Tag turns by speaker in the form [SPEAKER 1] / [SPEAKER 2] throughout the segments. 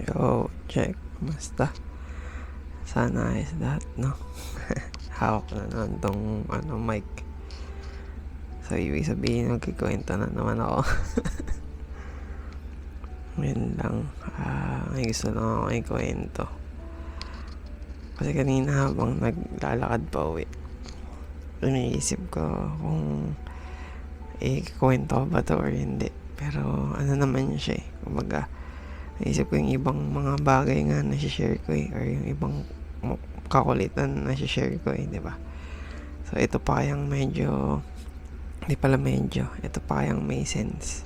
[SPEAKER 1] Yo, check. Kumusta? Sana ayos lahat, no? Hawak na naman tong ano, mic. So, ibig sabihin, magkikwento na naman ako. Yun lang. Ah, may gusto lang ako ikwento. Kasi kanina habang naglalakad pa uwi, iniisip ko kung ikwento ba to or hindi. Pero ano naman siya eh. Kumbaga, naisip ko yung ibang mga bagay nga na share ko eh. Or yung ibang kakulitan na share ko eh, di ba? So, ito pa kayang medyo, hindi pala medyo, ito pa kayang may sense.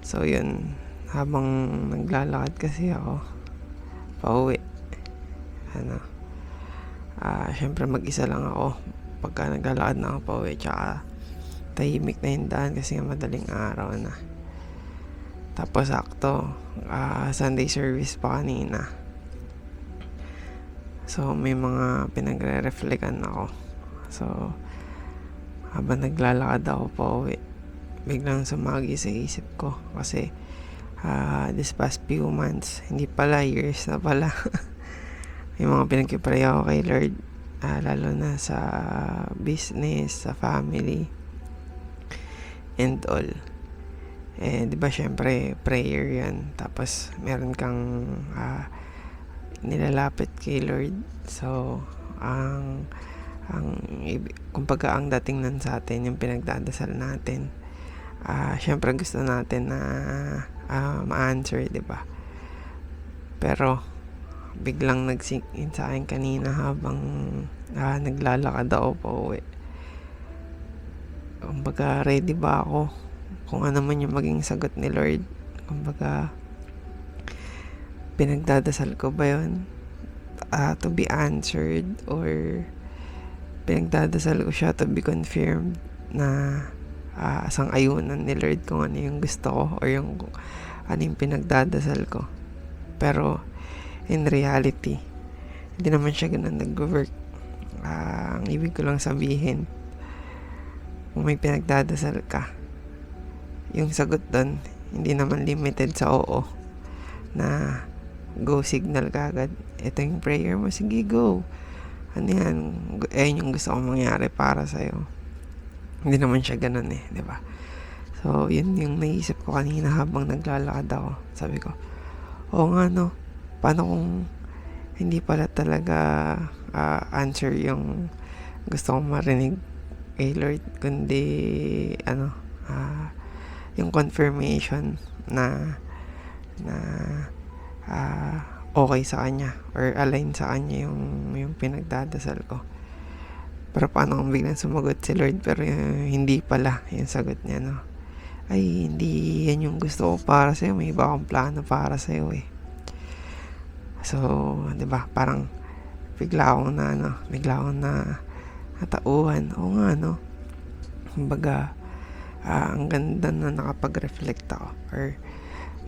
[SPEAKER 1] So, yun, habang naglalakad kasi ako, pauwi, ano, ah, syempre mag-isa lang ako pagka naglalakad na ako pauwi, tsaka tahimik na yung daan kasi nga madaling araw na. Tapos sakto, ah, Sunday service pa kanina. So may mga pinagre-reflectan ako. So habang naglalakad ako pa uwi, biglang sumagi sa isip ko kasi ah, this past few months, hindi pala years na pala. may mga pinagkipray ako kay Lord, ah, lalo na sa business, sa family, and all. Eh, di ba syempre, prayer yan. Tapos, meron kang ah, nilalapit kay Lord. So, ang ang kumbaga ang dating nun sa atin yung pinagdadasal natin ah syempre gusto natin na ah, ma-answer di ba pero biglang nag-sink in sa akin kanina habang ah, naglalakad ako pa uwi kumbaga ready ba ako kung ano man yung maging sagot ni Lord. Kumbaga pinagdadasal ko ba yun? Ah, to be answered or pinagdadasal ko siya to be confirmed na uh, asang ayunan ni Lord kung ano yung gusto ko or yung ano yung pinagdadasal ko. Pero in reality hindi naman siya ganun nag-work. Ah, ang ibig ko lang sabihin kung may pinagdadasal ka yung sagot doon hindi naman limited sa oo na go signal ka agad. Ito yung prayer mo. Sige go. Ano yan? Ayun yung gusto kong mangyari para sa'yo. Hindi naman siya ganun eh di ba? So yun yung naisip ko kanina habang naglalakad ako. Sabi ko oo nga no. Paano kung hindi pala talaga ah, answer yung gusto kong marinig kay Lord kundi ano ah, yung confirmation na na ah, okay sa kanya or align sa kanya yung yung pinagdadasal ko. Pero paano kung biglang sumagot si Lord pero uh, hindi pala yung sagot niya no. Ay hindi yan yung gusto ko para sa'yo. May iba akong plano para sa'yo eh. So, 'di ba? Parang bigla akong na ano, bigla akong na natauhan. Oo nga no. Kumbaga, ah, ang ganda na nakapag-reflect ako or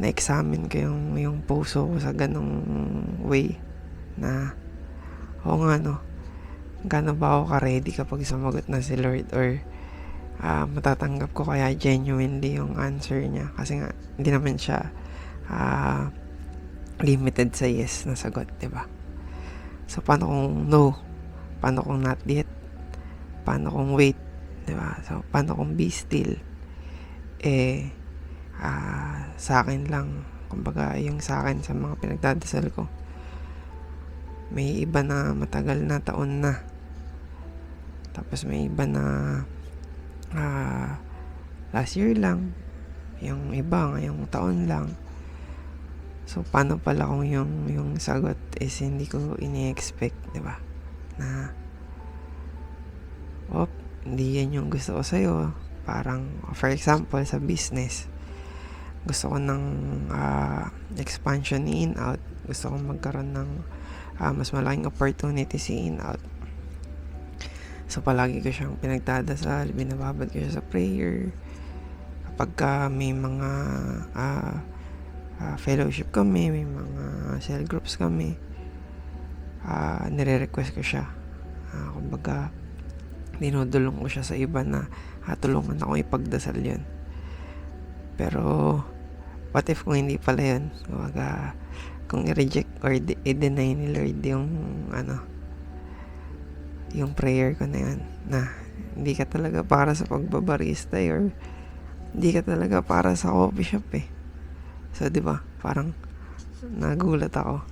[SPEAKER 1] na-examine ko yung, yung puso ko sa ganong way na oo nga no gano'n ba ako ka-ready kapag sumagot na si Lord or ah, matatanggap ko kaya genuinely yung answer niya kasi nga hindi naman siya ah, limited sa yes na sagot, ba? So, paano kung no? Paano kung not yet? Paano kung wait? Di ba? So, paano kung be still? Eh, ah, sa akin lang, kumbaga, yung sa akin sa mga pinagdadasal ko, may iba na matagal na taon na. Tapos may iba na ah, last year lang. Yung iba ngayong taon lang. So, paano pala kung yung, yung sagot is hindi ko ini-expect, di ba? Na, op, hindi yan yung gusto ko sa'yo. Parang, for example, sa business, gusto ko ng ah, expansion ni in-out. Gusto kong magkaroon ng ah, mas malaking opportunity si in-out. So, palagi ko siyang pinagdadasal, binababad ko siya sa prayer. Kapag ka may mga ah, ah, fellowship kami, may mga cell groups kami, ah, nire-request ko siya. Ah, kumbaga, dinudulong ko siya sa iba na ah, tulungan ako ipagdasal yun. Pero, what if kung hindi pala yun? Kumbaga, kung i-reject or di- i-deny ni Lord yung ano, yung prayer ko na yun, na hindi ka talaga para sa pagbabarista eh, or hindi ka talaga para sa coffee shop eh. So, di ba? Parang nagulat ako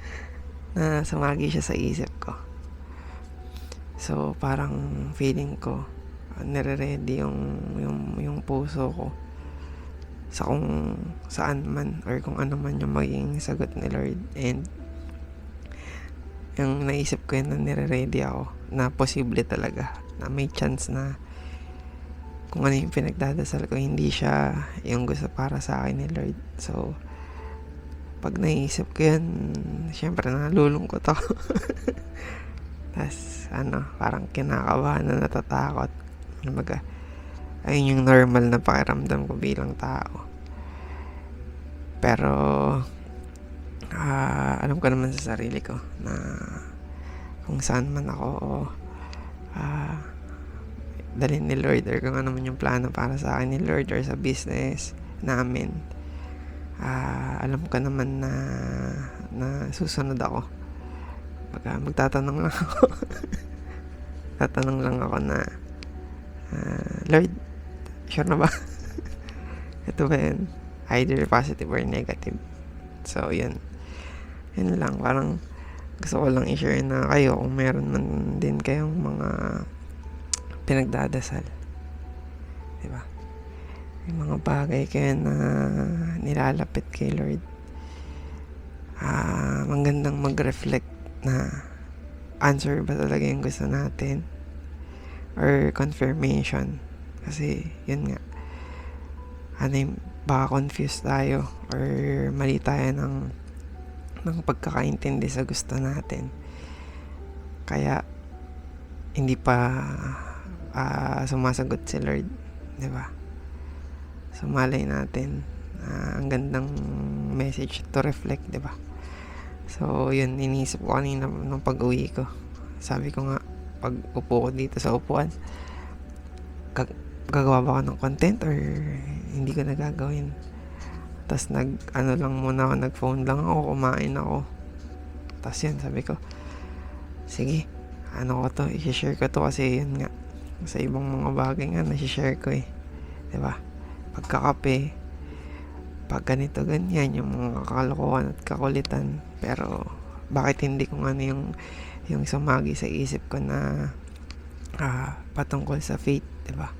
[SPEAKER 1] na sumagi siya sa isip. So, parang feeling ko, nire-ready yung, yung, yung puso ko sa kung saan man or kung ano man yung magiging sagot ni Lord. And yung naisip ko yun na nire-ready ako na posible talaga na may chance na kung ano yung pinagdadasal ko, hindi siya yung gusto para sa akin ni Lord. So, pag naisip ko yun, syempre nalulungkot ako. Tapos, ano, parang kinakabahan na natatakot. Ano baga, ayun yung normal na pakiramdam ko bilang tao. Pero, ah, alam ko naman sa sarili ko na kung saan man ako ah, dalhin ni Lord or kung ano man yung plano para sa akin ni Lord or sa business namin ah, alam ko naman na na susunod ako Pagka magtatanong lang ako tatanong lang ako na ah, Lord sure na ba ito ba yun either positive or negative so yun yun lang parang gusto ko lang i-share na kayo kung meron man din kayong mga pinagdadasal. Di ba? May mga bagay kayo na nilalapit kay Lord. Ah, magandang mag-reflect na answer ba talaga yung gusto natin or confirmation. Kasi, yun nga. Ano yung, baka confused tayo or mali tayo ng ng pagkakaintindi sa gusto natin. Kaya, hindi pa ah, sumasagot si Lord, 'di ba? So malay natin ah, ang gandang message to reflect, 'di ba? So yun iniisip ko kanina nung pag-uwi ko. Sabi ko nga pag upo ko dito sa upuan, gag- gagawa ba ako ng content or hindi ko na gagawin? Tapos nag, ano lang muna ako, nag-phone lang ako, kumain ako. Tapos yun, sabi ko, sige, ano ko to, i-share ko to kasi yun nga, sa ibang mga bagay nga, nasi-share ko eh. ba? Pagkakape, pag ganito ganyan, yung mga kalokohan at kakulitan. Pero, bakit hindi ko ano yung, yung sumagi sa isip ko na ah, patungkol sa faith, 'di ba?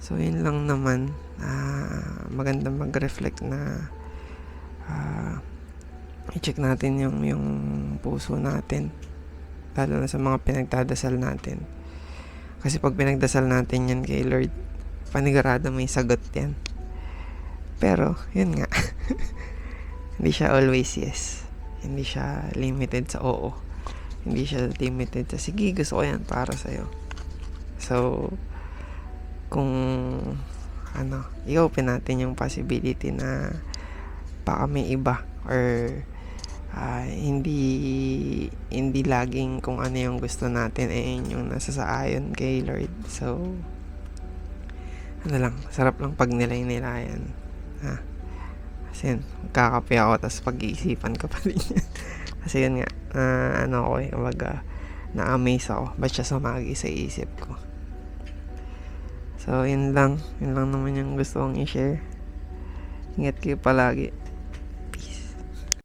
[SPEAKER 1] So, yun lang naman. ah, maganda mag-reflect na ah, i-check natin yung, yung puso natin. Lalo na sa mga pinagdadasal natin. Kasi pag pinagdasal natin yan kay Lord, panigurado may sagot yan. Pero, yun nga. hindi siya always yes. Hindi siya limited sa oo. Hindi siya limited sa, sige, gusto ko yan para sa'yo. So, kung ano, i-open natin yung possibility na baka may iba or ah, hindi hindi laging kung ano yung gusto natin eh yun yung nasasaayon kay Lord. So, ano lang, sarap lang pag nilay-nilayan. Ha? Kasi yun, kakape ako tapos pag-iisipan ko pa rin. Kasi yun nga, ah, ano ako eh, kumbaga, na-amaze ako. Ba't siya sumagi sa isip ko? So, yun lang. Yun lang naman yung gusto kong i-share. Ingat kayo palagi.